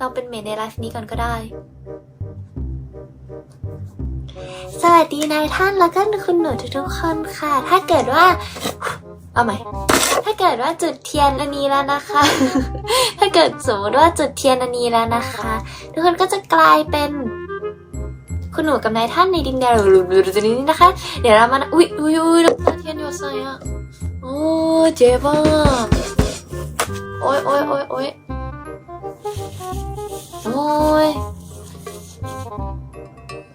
ลองเป็นเมดในไลฟ์นี้ก่อนก็ได้ สวัสดีนายท่านแล้วก็คุณหนูทุกๆคนค่ะ ถ้าเกิดว่า เอาใหม่ ถ้าเกิดว่าจุดเทียนอันนี้แล้วนะคะ ถ้าเกิดสมมติว่าจุดเทียนอันนี้แล้วนะคะ ทุกคนก็จะกลายเป็นคุณหนูกับนายท่านในดินแดนหรือนี้นะคะ เดี๋ยวเรามาอุ้ยอุ้ยอุ้ยเทียนอยู่ใส่อะโอ้เจ็บอะโอ้ยโอ้ยโอ้ยโอ้ย ย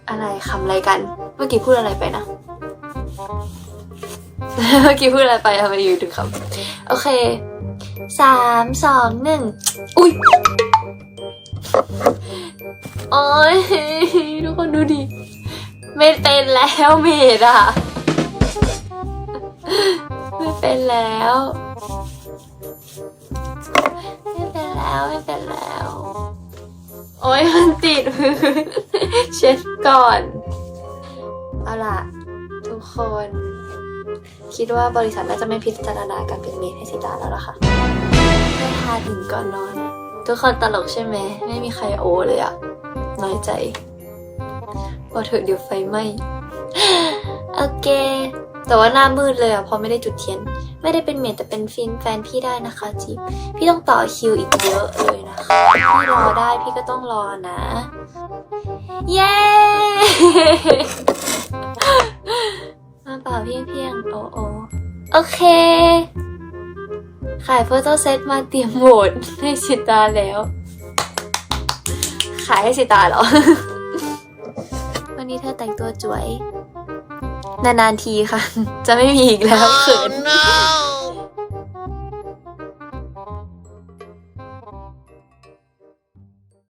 อะไรคำอะไรกัน เมื่อกี้พูดอะไรไปนะ เมื่อกี้พูดอะไรไปทำไมอยู่ถึงคำโอเคสามสองหนึ่งอุ้ยโอ้ยทุกคนดูดิ ไม่เป็นแล้วเมดอะไม่เป็นแล้ว ไม่เป็นแล้ว ไม่เป็นแล้ว โอ้ยมันติดมือเช็ดก่อน เอาล่ะ ทุกคน คิดว่าบริษัทน่าจะไม่พิจารณาการเป็นเมดให้สิตาแล้วล่ะค่ะไม่ทาถึงก่อนนอน ทุกคนตลกใช่ไหม ไม่มีใครโอเลยอะน้อยใจพอเถอะเดี๋ยวไฟไหม้โอเค แต่ว่าหน้ามืดเลยอะเพราะไม่ได้จุดเทียน ไม่ได้เป็นเมดแต่เป็นฟินแฟนพี่ได้นะคะจีบพี่ต้องต่อคิวอีกเยอะเลยนะคะพี่รอได้พี่ก็ต้องรอนะ เย้มาเปล่าเพียงเพียงโอโอโอเค ขายโฟโต้เซตมาเตรียมโหวตให้สิตาแล้ว ขายให้สิตาเหรอ วันนี้เธอแต่งตัวจวย นานๆทีค่ะ จะไม่มีอีกแล้วเขิน no!